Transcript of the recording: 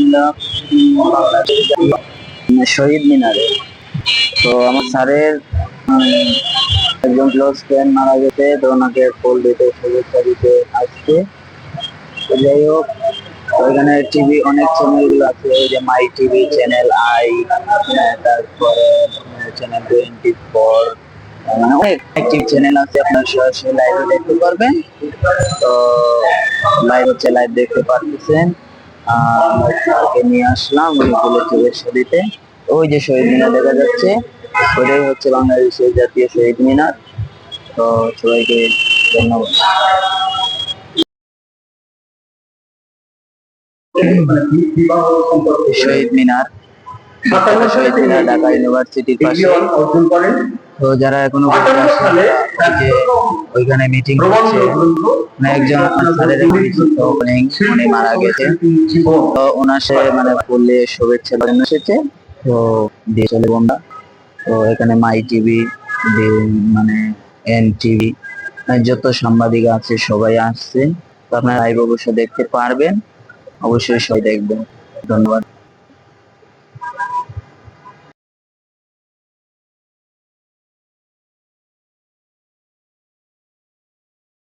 আমরা শহীদ মিনারে। তো আমার স্যারের একজন ক্লোজ ফ্রেন্ড মারা গেছে, তো ওনাকে ফুল দিতে, শুভেচ্ছা দিতে আসছে। যাই হোক, ওইখানে টিভি অনেক চ্যানেল আছে ওই যে মাই টিভি চ্যানেল আই তারপরে চ্যানেল টোয়েন্টি ফোর মানে অনেক অ্যাক্টিভ চ্যানেল আছে, আপনার সরাসরি লাইভে দেখতে পারবেন। তো লাইভ হচ্ছে লাইভ দেখতে পারতেছেন। নিয়ে আসলাম ওই যে শহীদ মিনার দেখা যাচ্ছে। বাংলাদেশের জাতীয় শহীদ মিনার। তো সবাইকে ধন্যবাদ। শহীদ মিনার। শহীদ মিনার, ঢাকা ইউনিভার্সিটির পাশে। অর্জন করেন তো যারা এখনও যে ওইখানে মিটিং হচ্ছে। মানে একজন উনি মারা গেছে। তো ওনার সাথে মানে ফুলে শুভেচ্ছা জানানো এসেছে। তো দিয়ে চলে আমরা। তো এখানে মাই টিভি মানে এন টিভি যত সাংবাদিক আছে, সবাই আসছে। তো আপনারা লাইভ অবশ্যই দেখতে পারবেন। অবশ্যই সবাই দেখবেন। ধন্যবাদ।